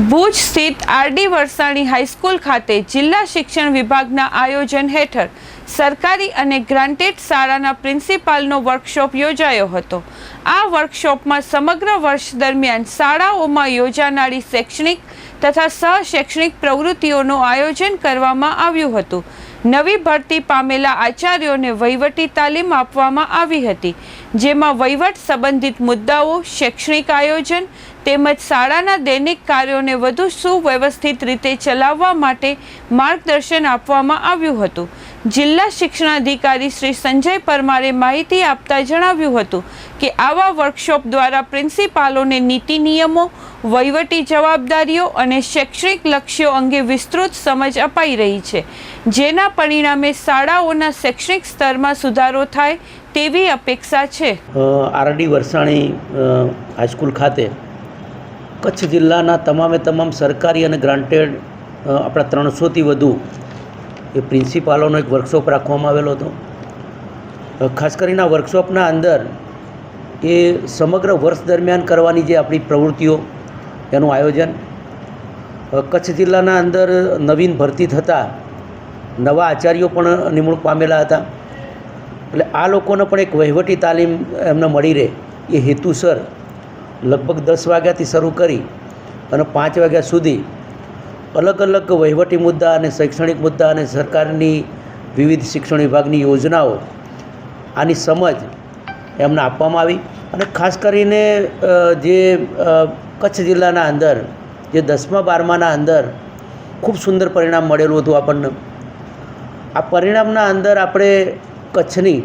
ભુજ સ્થિત આરડી વરસાણી હાઈસ્કૂલ ખાતે જિલ્લા શિક્ષણ વિભાગના આયોજન હેઠળ સરકારી અને ગ્રાન્ટેડ શાળાના પ્રિન્સિપાલનો વર્કશોપ યોજાયો હતો. આ વર્કશોપમાં સમગ્ર વર્ષ દરમિયાન શાળાઓમાં યોજાનારી શૈક્ષણિક તથા સહશૈક્ષણિક પ્રવૃત્તિઓનું આયોજન કરવામાં આવ્યું હતું. નવી ભરતી પામેલા આચાર્યોને વહીવટી તાલીમ આપવામાં આવી હતી. જેમાં વહીવટ સંબંધિત મુદ્દાઓ, શૈક્ષણિક આયોજન તેમજ શાળાના દૈનિક કાર્યોને વધુ સુવ્યવસ્થિત રીતે ચલાવવા માટે માર્ગદર્શન આપવામાં આવ્યું હતું. જિલ્લા શિક્ષણાધિકારી શ્રી સંજય પરમારે માહિતી આપતા જણાવ્યું હતું કે આવા વર્કશોપ દ્વારા પ્રિન્સિપાલોને નીતિ નિયમો, વહીવટી જવાબદારીઓ અને શૈક્ષણિક લક્ષ્યો અંગે વિસ્તૃત સમજ અપાઈ રહી છે. જેના પરિણામે શાળાઓના શૈક્ષણિક સ્તરમાં સુધારો થાય તેવી અપેક્ષા છે. આરડી વરસાણી હાઈસ્કૂલ ખાતે કચ્છ જિલ્લાના તમામે તમામ સરકારી અને ગ્રાન્ટેડ આપણા ત્રણસોથી વધુ એ પ્રિન્સિપાલોનો એક વર્કશોપ રાખવામાં આવેલો હતો. ખાસ કરીને આ વર્કશોપના અંદર એ સમગ્ર વર્ષ દરમિયાન કરવાની જે આપણી પ્રવૃત્તિઓ, એનું આયોજન કચ્છ જિલ્લાના અંદર નવીન ભરતી થતાં નવા આચાર્યો પણ નિમણૂક પામેલા હતા. એટલે આ લોકોને પણ એક વહીવટી તાલીમ એમને મળી રહે. એ હેતુસર લગભગ દસ વાગ્યાથી શરૂ કરી અને પાંચ વાગ્યા સુધી અલગ અલગ વહીવટી મુદ્દા અને શૈક્ષણિક મુદ્દા અને સરકારની વિવિધ શિક્ષણ વિભાગની યોજનાઓ આની સમજ એમને આપવામાં આવી અને ખાસ કરીને જે કચ્છ જિલ્લાના અંદર, જે દસમા બારમાના અંદર ખૂબ સુંદર પરિણામ મળેલું હતું આપણને. આ પરિણામના અંદર આપણે કચ્છની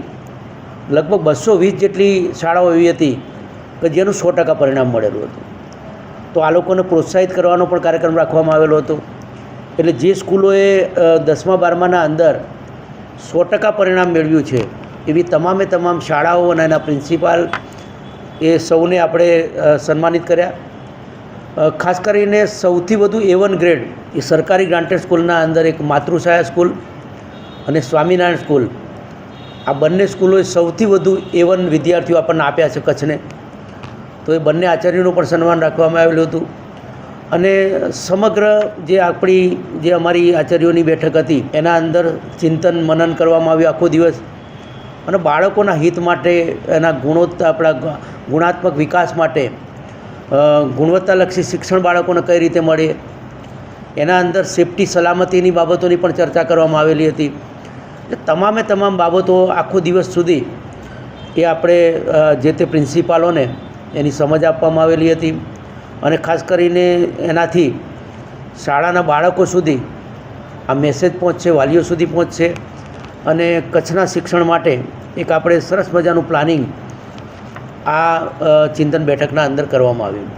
લગભગ બસો વીસ જેટલી શાળાઓ એવી હતી કે જેનું સો ટકા પરિણામ મળેલું હતું. તો આ લોકોને પ્રોત્સાહિત કરવાનો પણ કાર્યક્રમ રાખવામાં આવેલો હતો. એટલે જે સ્કૂલોએ દસમા, બારમાના અંદર સો ટકા પરિણામ મેળવ્યું છે, એવી તમામે તમામ શાળાઓ અને એના પ્રિન્સિપાલ એ સૌને આપણે સન્માનિત કર્યા. ખાસ કરીને સૌથી વધુ એવન ગ્રેડ એ સરકારી ગ્રાન્ટેડ સ્કૂલના અંદર એક માતૃછાયા સ્કૂલ અને સ્વામિનારાયણ સ્કૂલ. આ બંને સ્કૂલોએ સૌથી વધુ એવન વિદ્યાર્થીઓ આપણને આપ્યા છે કચ્છને. તો એ બંને આચાર્યનું પણ સન્માન રાખવામાં આવેલું હતું. અને સમગ્ર જે આપણી જે અમારી આચાર્યોની બેઠક હતી, એના અંદર ચિંતન મનન કરવામાં આવ્યું આખો દિવસ. અને બાળકોના હિત માટે, એના ગુણોત્તર આપણા ગુણાત્મક વિકાસ માટે ગુણવત્તાલક્ષી શિક્ષણ બાળકોને કઈ રીતે મળે, એના અંદર સેફટી, સલામતીની બાબતોની પણ ચર્ચા કરવામાં આવેલી હતી. એટલે તમામે તમામ બાબતો આખો દિવસ સુધી એ આપણે જે તે પ્રિન્સિપાલોને એની સમજ આપવામાં આવેલી હતી. અને ખાસ કરીને એનાથી શાળાના બાળકો સુધી આ મેસેજ પહોંચશે, વાલીઓ સુધી પહોંચશે. અને કચ્છના શિક્ષણ માટે એક આપણે સરસ મજાનું પ્લાનિંગ આ ચિંતન બેઠકના અંદર કરવામાં આવ્યું.